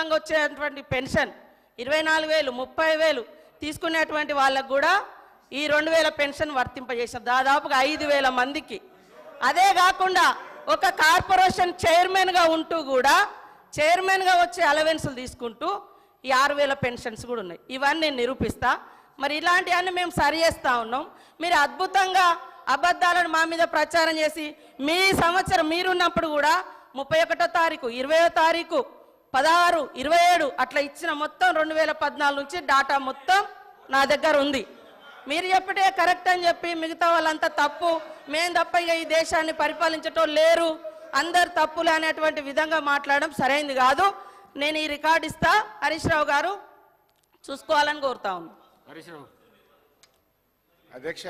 మూలంగా వచ్చేటువంటి పెన్షన్ ఇరవై నాలుగు వేలు ముప్పై వేలు తీసుకునేటువంటి వాళ్ళకు కూడా ఈ రెండు వేల పెన్షన్ వర్తింపజేసాం దాదాపుగా ఐదు వేల మందికి. అదే కాకుండా ఒక కార్పొరేషన్ చైర్మన్గా ఉంటూ కూడా చైర్మన్గా వచ్చే అలవెన్సులు తీసుకుంటూ ఈ ఆరు వేల పెన్షన్స్ కూడా ఉన్నాయి. ఇవన్నీ నేను నిరూపిస్తా. మరి ఇలాంటివన్నీ మేము సరి చేస్తూ ఉన్నాం. మీరు అద్భుతంగా అబద్ధాలను మా మీద ప్రచారం చేసి మీ సంవత్సరం మీరున్నప్పుడు కూడా ముప్పై ఒకటో తారీఖు ఇరవయో తారీఖు పదహారు ఇరవై ఏడు అట్లా ఇచ్చిన మొత్తం రెండు వేల పద్నాలుగు నుంచి డాటా మొత్తం నా దగ్గర ఉంది. మీరు చెప్పటే కరెక్ట్ అని చెప్పి మిగతా వాళ్ళంతా తప్పు. మేము తప్ప ఇక ఈ దేశాన్ని పరిపాలించటం లేరు. అందరు తప్పులు అనేటువంటి విధంగా మాట్లాడడం సరైంది కాదు. నేను ఈ రికార్డు ఇస్తా. హరీష్ రావు గారు చూసుకోవాలని కోరుతా ఉన్నాను రావు. అధ్యక్ష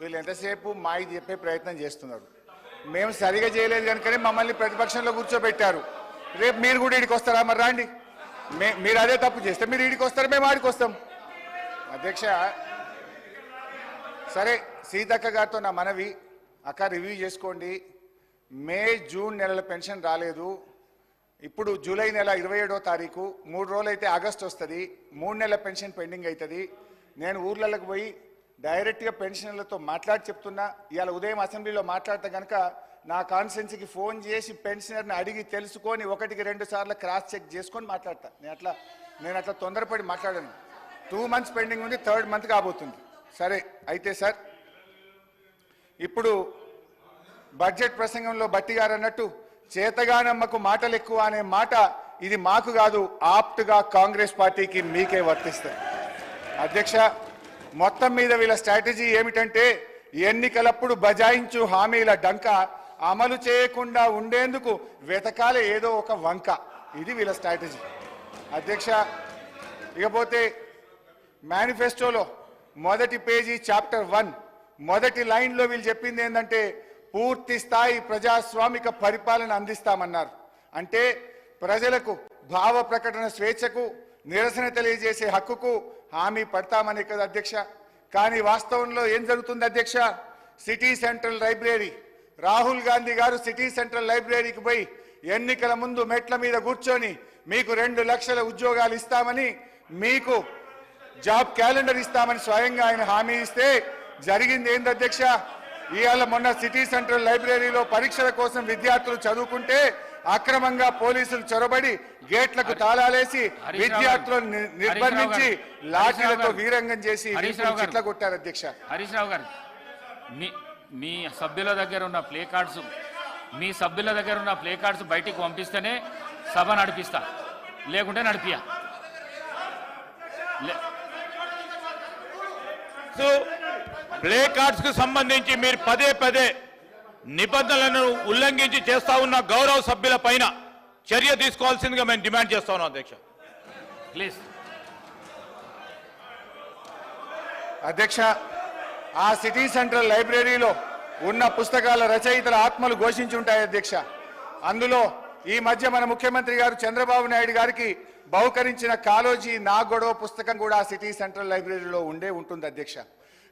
వీళ్ళు ఎంతసేపు మాయి చెప్పే ప్రయత్నం చేస్తున్నారు. మేము సరిగా చేయలేదు కనుకనే మమ్మల్ని ప్రతిపక్షంలో కూర్చోబెట్టారు. రేపు మీరు కూడా ఇడికి వస్తారా? మరి రాండి. మీరు అదే తప్పు చేస్తే మీరు ఇడికి వస్తారు? మేము ఆడికి వస్తాం. అధ్యక్ష సరే సీతక్క గారితో నా మనవి. అక్క రివ్యూ చేసుకోండి. మే జూన్ నెలల పెన్షన్ రాలేదు. ఇప్పుడు జూలై నెల ఇరవై ఏడో తారీఖు. మూడు రోజులు అయితే ఆగస్ట్ వస్తుంది. మూడు నెలల పెన్షన్ పెండింగ్ అవుతుంది నేను ఊర్లలోకి పోయి డైరెక్ట్గా పెన్షనర్లతో మాట్లాడి చెప్తున్నా ఇవాళ ఉదయం అసెంబ్లీలో మాట్లాడితే కనుక నా కాన్స్టెన్సీకి ఫోన్ చేసి పెన్షనర్ని అడిగి తెలుసుకొని ఒకటికి రెండు సార్లు క్రాస్ చెక్ చేసుకొని మాట్లాడతా. నేను అట్లా నేను అట్లా తొందరపడి మాట్లాడాను. టూ మంత్స్ పెండింగ్ ఉంది థర్డ్ మంత్ కాబోతుంది. సరే అయితే సార్ ఇప్పుడు బడ్జెట్ ప్రసంగంలో బట్టి గారు అన్నట్టు చేతగానమ్మకు మాటలు ఎక్కువ అనే మాట ఇది మాకు కాదు ఆప్ట్గా కాంగ్రెస్ పార్టీకి మీకే వర్తిస్తాయి. అధ్యక్ష మొత్తం మీద వీళ్ళ స్ట్రాటజీ ఏమిటంటే ఎన్నికలప్పుడు బజాయించు హామీల డంక అమలు చేయకుండా ఉండేందుకు వెతకాలే ఏదో ఒక వంక. ఇది వీళ్ళ స్ట్రాటజీ. అధ్యక్ష ఇకపోతే మేనిఫెస్టోలో మొదటి పేజీ చాప్టర్ వన్ మొదటి లైన్లో వీళ్ళు చెప్పింది ఏంటంటే పూర్తి స్థాయి ప్రజాస్వామిక పరిపాలన అందిస్తామన్నారు. అంటే ప్రజలకు భావ ప్రకటన స్వేచ్ఛకు నిరసన తెలియజేసే హక్కుకు హామీ పడతామనే కదా అధ్యక్ష. కానీ వాస్తవంలో ఏం జరుగుతుంది అధ్యక్ష? City central library. Rahul Gandhi garu city central లైబ్రరీకి పోయి ఎన్నికల ముందు మెట్ల మీద కూర్చొని మీకు రెండు లక్షల ఉద్యోగాలు ఇస్తామని మీకు జాబ్ క్యాలెండర్ ఇస్తామని స్వయంగా ఆయన హామీ ఇస్తే జరిగింది ఏంది అధ్యక్ష? ఇవాళ మొన్న సిటీ సెంట్రల్ లైబ్రరీలో పరీక్షల కోసం విద్యార్థులు చదువుకుంటే అక్రమంగా పోలీసులు చొరబడి గేట్లకు తాళాలేసి విద్యార్థులను. నిర్బంధించి. లాఠీలతో వీరంగం చేసి హరీష్ రావు గారు. చిట్ల కొట్టారు అధ్యక్ష హరీష్ రావు గారు మీ మీ సభ్యుల దగ్గర ఉన్న ప్లే కార్డ్స్ మీ సభ్యుల దగ్గర ఉన్న ప్లే కార్డ్స్ బయటికి పంపిస్తేనే సభ నడిపిస్తా లేకుంటే నడిపియా ప్లే కార్డ్స్కు సంబంధించి మీరు పదే పదే నిబంధనలను ఉల్లంఘించి చేస్తా ఉన్న గౌరవ సభ్యుల పైన చర్య తీసుకోవాల్సిందిగా మేము డిమాండ్ చేస్తా ఉన్నాం అధ్యక్ష. ప్లీజ్. అధ్యక్ష ఆ సిటీ సెంట్రల్ లైబ్రరీలో ఉన్న పుస్తకాల రచయితల ఆత్మలు ఘోషించి ఉంటాయి అధ్యక్ష. అందులో ఈ మధ్య మన ముఖ్యమంత్రి గారు చంద్రబాబు నాయుడు గారికి బహుకరించిన కాలోజీ నా గొడవ పుస్తకం కూడా ఆ సిటీ సెంట్రల్ లైబ్రరీలో ఉండే ఉంటుంది అధ్యక్ష.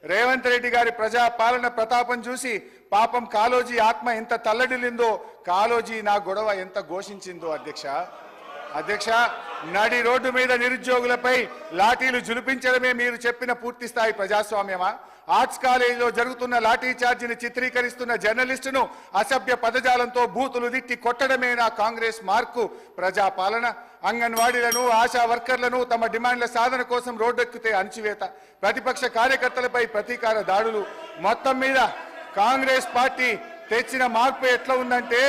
రేవంత్ రెడ్డి గారి ప్రజా పాలన ప్రతాపం చూసి పాపం కాలోజీ ఆత్మ ఎంత తల్లడిల్లిందో కాలోజీ నా గొడవ ఎంత ఘోషించిందో అధ్యక్ష. అధ్యక్ష నడి రోడ్డు మీద నిరుద్యోగులపై లాఠీలు జులిపించడమే మీరు చెప్పిన పూర్తి స్థాయి ప్రజాస్వామ్యమా? ఆర్ట్స్ కాలేజీలో జరుగుతున్న లాఠీ చార్జీని చిత్రీకరిస్తున్న జర్నలిస్టును అసభ్య పదజాలంతో బూతులు దిట్టి కొట్టడమేనా కాంగ్రెస్ మార్కు. ప్రజాపాలన అంగన్వాడీలను ఆశా వర్కర్లను తమ డిమాండ్ల సాధన కోసం రోడ్డెక్కితే అణచివేత. ప్రతిపక్ష కార్యకర్తలపై ప్రతీకార దాడులు. మొత్తం మీద కాంగ్రెస్ పార్టీ తెచ్చిన మార్పు ఎట్లా ఉందంటే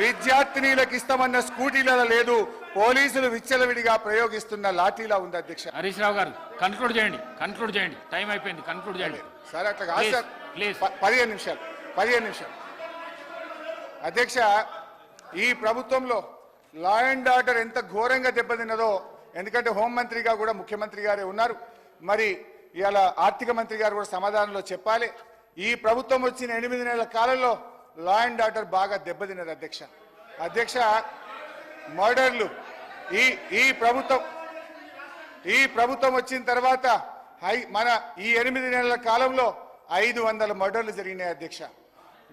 విద్యార్థినీలకు ఇస్తామన్న స్కూటీలలో లేదు. పోలీసులు విచ్చలవిడిగా ప్రయోగిస్తున్న లాఠీలా ఉంది అధ్యక్ష. హరీష్ రావు గారు కన్క్లూడ్ చేయండి కన్క్లూడ్ చేయండి. టైం అయిపోయింది కన్క్లూడ్ చేయండి. సార్ అట్లా కాదు సార్. పదిహేను నిమిషాలు పదిహేను నిమిషాలు. అధ్యక్ష ఈ ప్రభుత్వంలో లా అండ్ ఆర్డర్ ఎంత ఘోరంగా దెబ్బతిన్నదో ఎందుకంటే హోంమంత్రిగా కూడా ముఖ్యమంత్రి గారే ఉన్నారు. మరి ఇవాళ ఆర్థిక మంత్రి గారు కూడా సమాధానంలో చెప్పాలి. ఈ ప్రభుత్వం వచ్చిన ఎనిమిది నెలల కాలంలో లా అండ్ ఆర్డర్ బాగా దెబ్బతిన్నది అధ్యక్ష. అధ్యక్ష మర్డర్లు ఈ ఈ ప్రభుత్వం ఈ ప్రభుత్వం వచ్చిన తర్వాత హై మన ఈ ఎనిమిది నెలల కాలంలో ఐదు వందల మర్డర్లు జరిగినాయి అధ్యక్ష.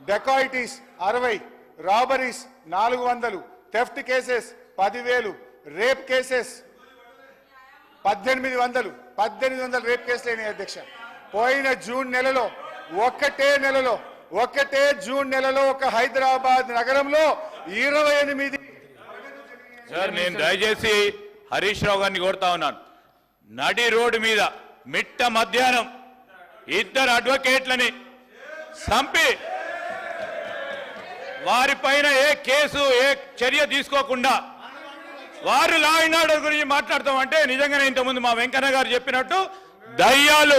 డెకాయిటీస్ అరవై రాబరీస్ నాలుగు వందలు థెఫ్ట్ కేసెస్ పదివేలు రేప్ కేసెస్ పద్దెనిమిది వందలు పద్దెనిమిది వందల రేప్ కేసులు అయినాయి అధ్యక్ష. పోయిన జూన్ నెలలో ఒక్కటే నెలలో ఒక్కటే జూన్ నెలలో ఒక హైదరాబాద్ నగరంలో ఇరవై ఎనిమిది సార్ నేను దయచేసి హరీష్ రావు గారిని కోరుతా ఉన్నాను. నడి రోడ్డు మీద మిట్ట మధ్యాహ్నం ఇద్దరు అడ్వకేట్లని చంపి వారిపైన ఏ కేసు ఏ చర్య తీసుకోకుండా వారు లా అండ్ ఆర్డర్ గురించి మాట్లాడతాం అంటే నిజంగానే ఇంతకుముందు మా వెంకన్న గారు చెప్పినట్టు దయ్యాలు